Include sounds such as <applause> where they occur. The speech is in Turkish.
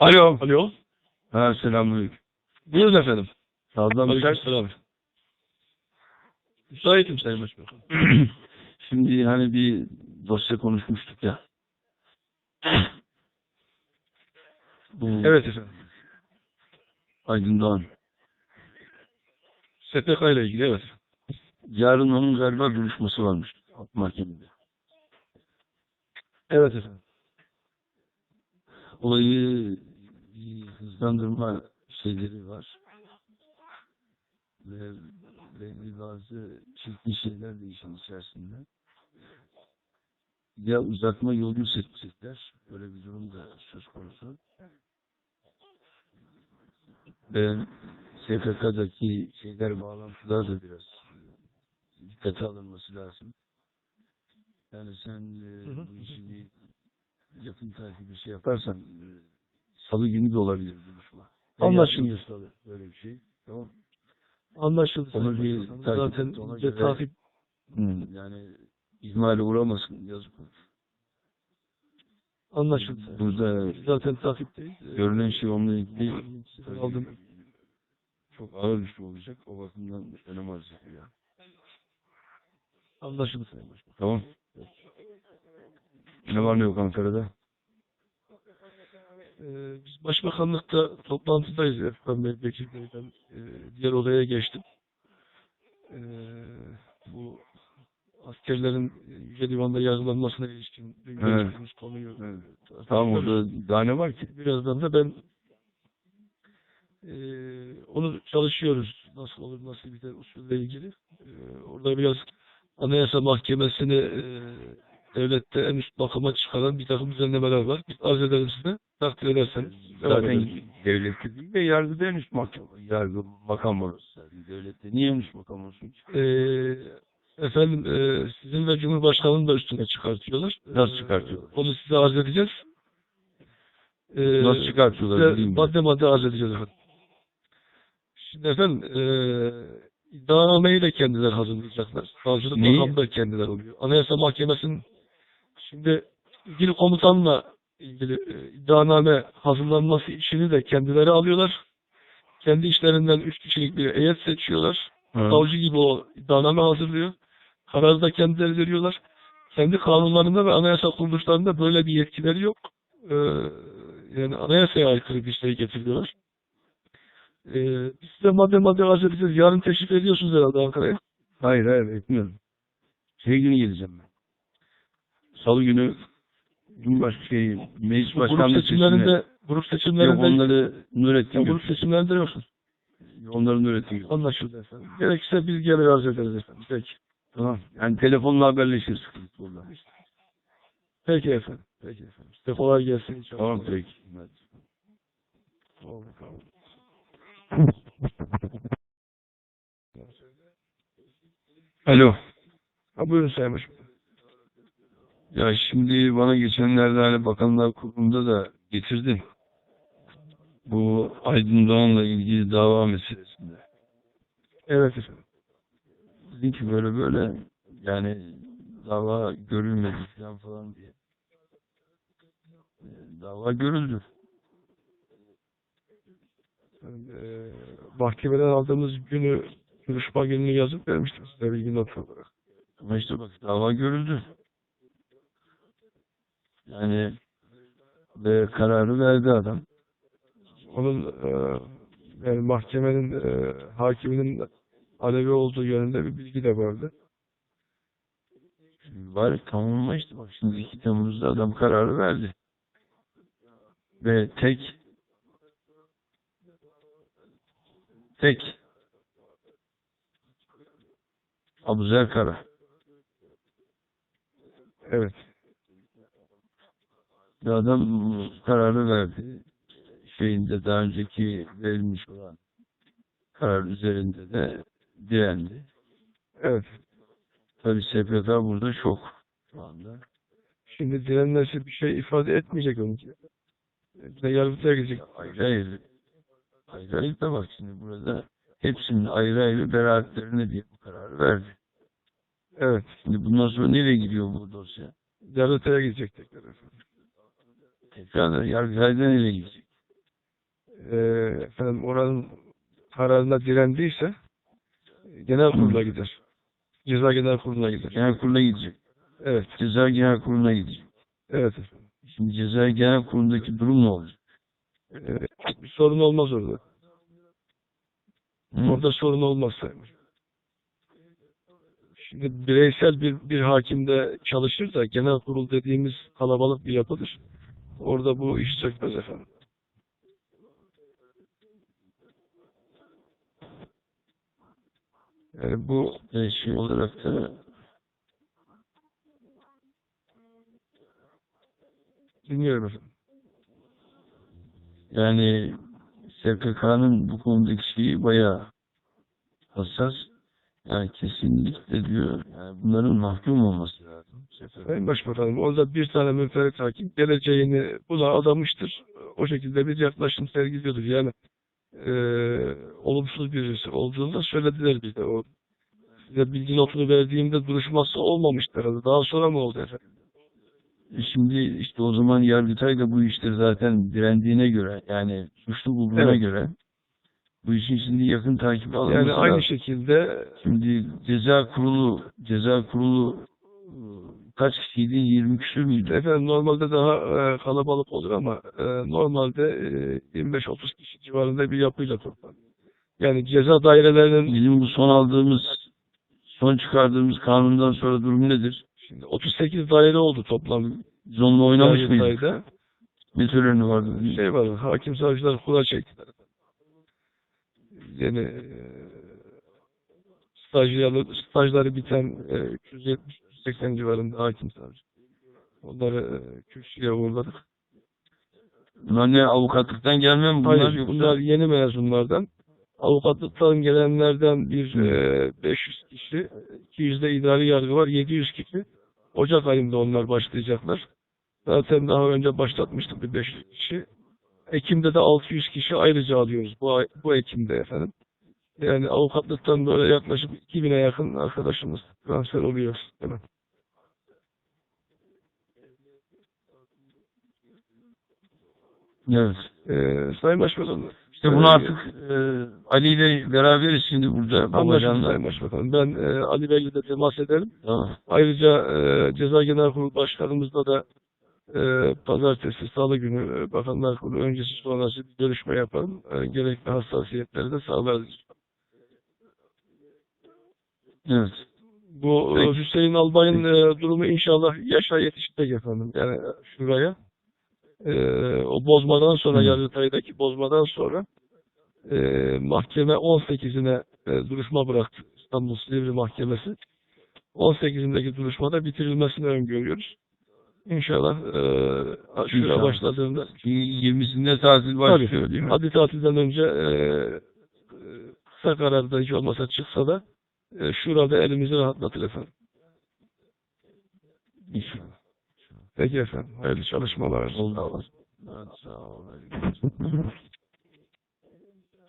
Alo. Alo. Ha selamünaleyküm. Buyurun efendim. Sağdan müsait. Aleykümselam. Müsaitim Sayın Başbakan. <clears throat> Şimdi hani bir dosya konuşmuştuk ya. Bu Evet efendim. Aydın Doğan. SPK ile ilgili evet. Yarın onun galiba duruşması varmış mahkemede. Evet efendim. Olayı hızlandırma şeyleri var. Ve belli bazı çirkin şeyler de işin içerisinde. Ya uzatma yolunu seçecekler. Böyle bir durum da söz konusu. Ve SPK'daki şeyler bağlantılar da biraz dikkate alınması lazım. Yani sen e, Hı hı. bu işi bir yakın takip bir şey yaparsan salı günü de olabilir Anlaşıldı. salı böyle bir şey. Tamam. Anlaşıldı Onu bir takip Zaten ona göre- takip yani ihmale uğramasın yazık olur. anlaşıldı. Burada. Zaten takipteyiz. Görülen şey onunla ilgili aldım. çok ağır bir şey olacak. O bakımdan önem arz ediyor. Anlaşıldı Sayın Başbakanım. Tamam. Ne var ne yok Ankara'da? Ee, biz başbakanlıkta toplantıdayız Erkan Bey, Bekir Bey'den e, diğer odaya geçtim. Ee, bu askerlerin Yüce Divan'da yargılanmasına ilişkin dün Evet. konuyu Evet. Tamam orada daha ne var ki? Birazdan da ben e, onu çalışıyoruz. Nasıl olur, nasıl biter usulle ilgili. E, orada biraz Anayasa Mahkemesi'ni e, devlette en üst makama çıkaran bir takım düzenlemeler var. Biz arz ederim size. Takdir ederseniz. Zaten devlette değil de yargıda en üst makam, yargı makam orası. Devlette niye en üst makam olsun ki? E, efendim e, sizin ve Cumhurbaşkanı'nın da üstüne çıkartıyorlar. Nasıl E, çıkartıyorlar? onu size arz edeceğiz. E, Nasıl çıkartıyorlar Size madde madde arz edeceğiz efendim. Şimdi efendim eee iddianameyi de kendileri hazırlayacaklar. Savcılık makamı da kendileri oluyor. Anayasa Mahkemesi'nin şimdi ilgili komutanla ilgili e, iddianame hazırlanması işini de kendileri alıyorlar. Kendi işlerinden üç kişilik bir heyet seçiyorlar. Ha. Savcı gibi o iddianame hazırlıyor. Kararı da kendileri veriyorlar. Kendi kanunlarında ve anayasa kuruluşlarında böyle bir yetkileri yok. Ee, yani anayasaya aykırı bir şey getiriyorlar. Ee, biz size madde madde arz edeceğiz. Yarın teşrif ediyorsunuz herhalde Ankara'ya. Hayır hayır etmiyorum. Şey günü geleceğim ben. Salı günü Cumhurbaşkanı şey, meclis Bu grup başkanlığı seçimlerinde grup yok seçimlerinde onları Nurettin ya, grup seçimlerinde yoksun. Onları Nurettin götürüyor. Anlaşıldı efendim. Gerekirse biz gelir arz ederiz efendim. Peki. Tamam. Yani telefonla haberleşiriz sıkıntı burada. Peki efendim. Peki efendim. Size kolay gelsin inşallah. Tamam peki. Hadi. Oldu, tamam. Alo. Ha, buyurun Sayın Başbakan. Ya şimdi bana geçenlerde hani Bakanlar Kurulu'nda da getirdin. Bu Aydın Doğan'la ilgili dava meselesinde. Evet efendim. Dedin ki böyle böyle yani dava görülmedi falan falan diye. E, Dava görüldü. Ee, mahkemeden aldığımız günü duruşma gününü yazıp vermiştim size bilgi not olarak. Ama işte bak dava görüldü. Yani ve kararı verdi adam. Onun e, yani mahkemenin e, hakiminin Alevi olduğu yönünde bir bilgi de vardı. Tamamla işte bak şimdi 2 Temmuz'da adam kararı verdi. Ve tek tek Abuzer Kara. Evet. Adam kararı verdi. Şeyinde daha önceki verilmiş olan karar üzerinde de direndi. Evet. Tabii SPK burada şok şu anda. Şimdi direnmesi bir şey ifade etmeyecek de yargıtaya gidecek. Ayrı ayrı. Ayrı ayrı da bak şimdi burada hepsinin ayrı ayrı beraatlerine diye bu kararı verdi. Evet. Şimdi bundan sonra nereye gidiyor bu dosya? Yargıtaya gidecek tekrar efendim. Tekrar da Yargıtay'da nereye gidecek? e, efendim oranın kararına direndiyse genel kurula gider. Ceza genel kuruluna gider. Genel kurula gidecek. Evet. Ceza genel kuruluna gidecek. Evet. efendim. Şimdi ceza genel kurulundaki durum ne olacak? E, bir sorun olmaz orada. Hı? Orada sorun olmaz sayılır. Şimdi bireysel bir, bir hakimde çalışır da genel kurul dediğimiz kalabalık bir yapıdır. Orada bu iş çökmez efendim. Yani bu şey olarak da dinliyorum efendim. yani SPK'nın bu konudaki şeyi bayağı hassas. Yani kesinlikle diyor. Yani bunların mahkum olması lazım. Sayın Başbakanım orada bir tane müferit hakim geleceğini buna adamıştır. O şekilde bir yaklaşım sergiliyordur. Yani eee olumsuz birisi olduğunda söylediler bize. O size bilgi notunu verdiğimde duruşması olmamıştı herhalde. Daha sonra mı oldu efendim? E Şimdi işte o zaman Yargıtay da bu işte zaten direndiğine göre yani suçlu bulduğuna Evet. göre bu işin şimdi yakın takibi alınması Yani aynı lazım. şekilde Şimdi ceza kurulu ceza kurulu e, kaç kişiydi? 20 küsür müydü? efendim normalde daha e, kalabalık olur ama e, normalde e, 25-30 kişi civarında bir yapıyla toplanıyor. Yani ceza dairelerinin Bizim bu son aldığımız son çıkardığımız kanundan sonra durum nedir? şimdi 38 daire oldu toplam. Biz onunla oynamış mıydık? Ne töreni vardı? Bir şey var. Hakim savcılar kura çektiler. Yani e, stajları, stajları biten e, 370-380 civarında hakim savcı. Onları e, kürsüye uğurladık. Bunlar ne avukatlıktan gelmem mi bunlar Hayır, yoksa? bunlar yeni mezunlardan. Avukatlıktan gelenlerden bir e, 500 kişi, 200'de idari yargı var, 700 kişi. Ocak ayında onlar başlayacaklar. Zaten daha önce başlatmıştık bir 500 kişi. Ekim'de de 600 kişi ayrıca alıyoruz bu, ay- bu Ekim'de efendim. Yani avukatlıktan böyle yaklaşık 2000'e yakın arkadaşımız transfer oluyor. Mi? Evet. Ee, Sayın Başbakanım. İşte bunu e, artık e, Ali ile beraberiz şimdi burada. Anlaşıldı. Sayın Başbakanım. Ben e, Ali Bey'le de temas ederim. Tamam. Ayrıca e, Ceza Genel Kurulu Başkanımızla da e, pazartesi, salı günü e, Bakanlar Kurulu öncesi sonrası bir görüşme yaparım. E, gerekli hassasiyetleri de sağlarız. Evet. Bu e, Peki. Hüseyin Albay'ın e, durumu inşallah yaşa yetişecek efendim. Yani şuraya. E, o bozmadan sonra, Hı. Yargıtay'daki bozmadan sonra e, mahkeme 18'ine e, duruşma bıraktı. İstanbul Silivri Mahkemesi. 18'indeki duruşmada bitirilmesini öngörüyoruz. İnşallah e, aşure İnşallah. başladığında Şimdi 20'sinde tatil başlıyor değil mi? Hadi tatilden önce e, e, kısa kararda hiç olmasa çıksa da e, şurada elimizi rahatlatır efendim. İnşallah. Peki efendim. Hayırlı çalışmalar. Oldu. Evet, sağ ol. <laughs>